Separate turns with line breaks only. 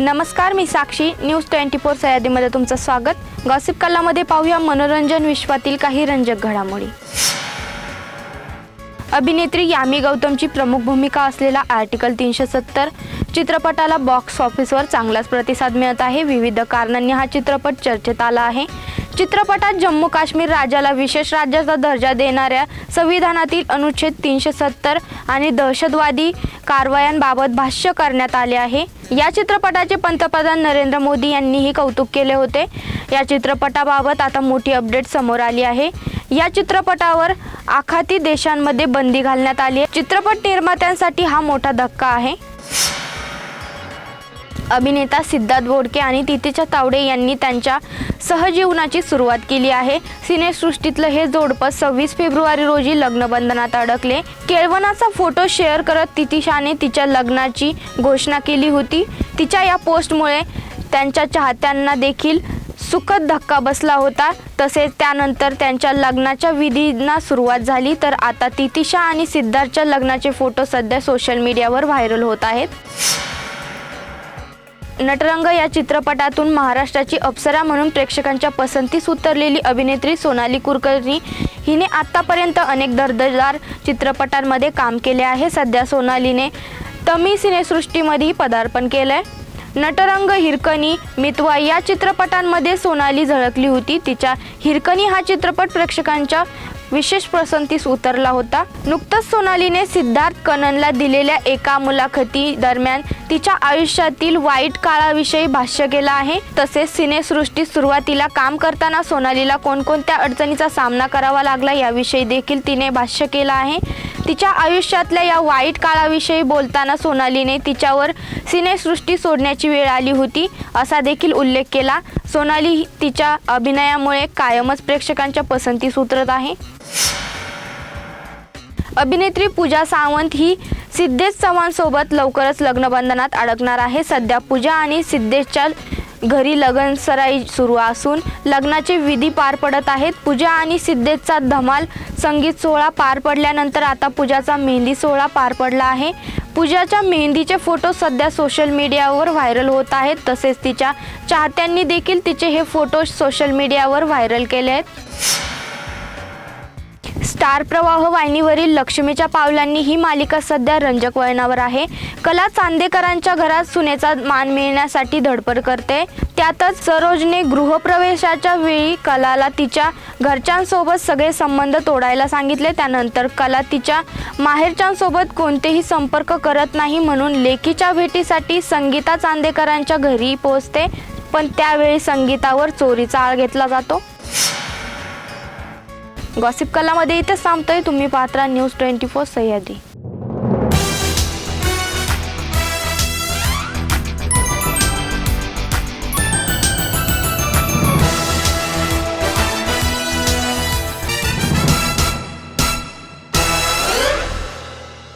नमस्कार मी Sakshi. News twenty four सह्याद्रीमध्ये तुमचं स्वागत. गॉसिप कलामध्ये पाहूया मनोरंजन विश्वातील काही रंजक घडामोडी. अभिनेत्री यामी गौतमची प्रमुख भूमिका असलेला आर्टिकल तीनशे सत्तर चित्रपटाला बॉक्स ऑफिसवर चांगलाच प्रतिसाद मिळत आहे. विविध कारणांनी हा चित्रपट चर्चेत आला आहे. चित्रपटात जम्मू काश्मीर राज्याला विशेष राज्याचा दर्जा देणाऱ्या संविधानातील अनुच्छेद तीनशे सत्तर आणि दहशतवादी कारवायांबाबत भाष्य करण्यात आले आहे. या चित्रपटाचे पंतप्रधान नरेंद्र मोदी यांनीही कौतुक केले होते. या चित्रपटाबाबत आता मोठी अपडेट समोर आली आहे. या चित्रपटावर आखाती देशांमध्ये बंदी घालण्यात आली आहे. चित्रपट निर्मात्यांसाठी हा मोठा धक्का आहे. अभिनेता सिद्धार्थ बोडके आणि तितीच्या तावडे यांनी त्यांच्या सहजीवनाची सुरुवात केली आहे. सिनेसृष्टीतलं हे जोडपं सव्वीस फेब्रुवारी रोजी लग्नबंधनात अडकले. केळवणाचा फोटो शेअर करत तितिशाने तिच्या लग्नाची घोषणा केली होती. तिच्या या पोस्टमुळे त्यांच्या चाहत्यांना देखील सुखद धक्का बसला होता. तसेच त्यानंतर त्यांच्या लग्नाच्या विधींना सुरुवात झाली. तर आता तितिशा आणि सिद्धार्थच्या लग्नाचे फोटो सध्या सोशल मीडियावर व्हायरल होत आहेत. नटरंग या चित्रपटातून महाराष्ट्राची अप्सरा म्हणून प्रेक्षकांच्या पसंतीस उतरलेली अभिनेत्री सोनाली कुलकर्णी हिने आत्तापर्यंत अनेक दर्जेदार चित्रपटांमध्ये काम केले आहे. सध्या सोनालीने तमी सिनेसृष्टीमध्येही पदार्पण केलं आहे नटरंग हिरकणी मितवा या चित्रपटांमध्ये सोनाली झळकली होती. तिच्या हिरकणी हा चित्रपट प्रेक्षकांच्या विशेष पसंतीस उतरला होता. नुकतंच सोनालीने सिद्धार्थ कननला दिलेल्या एका मुलाखती दरम्यान तिच्या आयुष्यातील वाईट काळाविषयी भाष्य केलं आहे. तसेच सिनेसृष्टीत सुरुवातीला काम करताना सोनालीला कोणकोणत्या अडचणीचा सामना करावा लागला याविषयी देखील तिने भाष्य केलं आहे. तिच्या आयुष्यातल्या या वाईट काळाविषयी बोलताना सोनालीने तिच्यावर सिनेसृष्टी सोडण्याची वेळ आली होती असा देखील उल्लेख केला. सोनाली तिच्या अभिनयामुळे कायमच प्रेक्षकांच्या पसंतीस उतरत आहे. अभिनेत्री पूजा सावंत ही सिद्धेश चव्हाणसोबत लवकरच लग्नबंधनात अडकणार आहे. सध्या पूजा आणि सिद्धेशच्या घरी लग्न सराई सुरू असून लग्नाचे विधी पार पडत आहेत. पूजा आणि सिद्धेशचा धमाल संगीत सोहळा पार पडल्यानंतर आता पूजाचा मेहंदी सोहळा पार पडला आहे. पूजाच्या मेहंदीचे फोटो सध्या सोशल मीडियावर व्हायरल होत आहेत. तसेच तिच्या चाहत्यांनी देखील तिचे हे फोटो सोशल मीडियावर व्हायरल केले आहेत. स्टार प्रवाह वाहिनीवरील लक्ष्मीच्या पावलांनी ही मालिका सध्या रंजक वळणावर आहे. कला चांदेकरांच्या घरात सुनेचा मान मिळण्यासाठी धडपड करते. त्यातच सरोजने गृहप्रवेशाच्या वेळी कलाला तिच्या घरच्यांसोबत सगळे संबंध तोडायला सांगितले. त्यानंतर कला तिच्या माहेरच्यांसोबत कोणतेही संपर्क करत नाही म्हणून लेकीच्या भेटीसाठी संगीता चांदेकरांच्या घरी पोहोचते. पण त्यावेळी संगीतावर चोरीचा आळ घेतला जातो. गॉसिप कलामध्ये इथे थांबतोय. तुम्ही पात्रा न्यूज ट्वेंटी फोर सह्याद्री.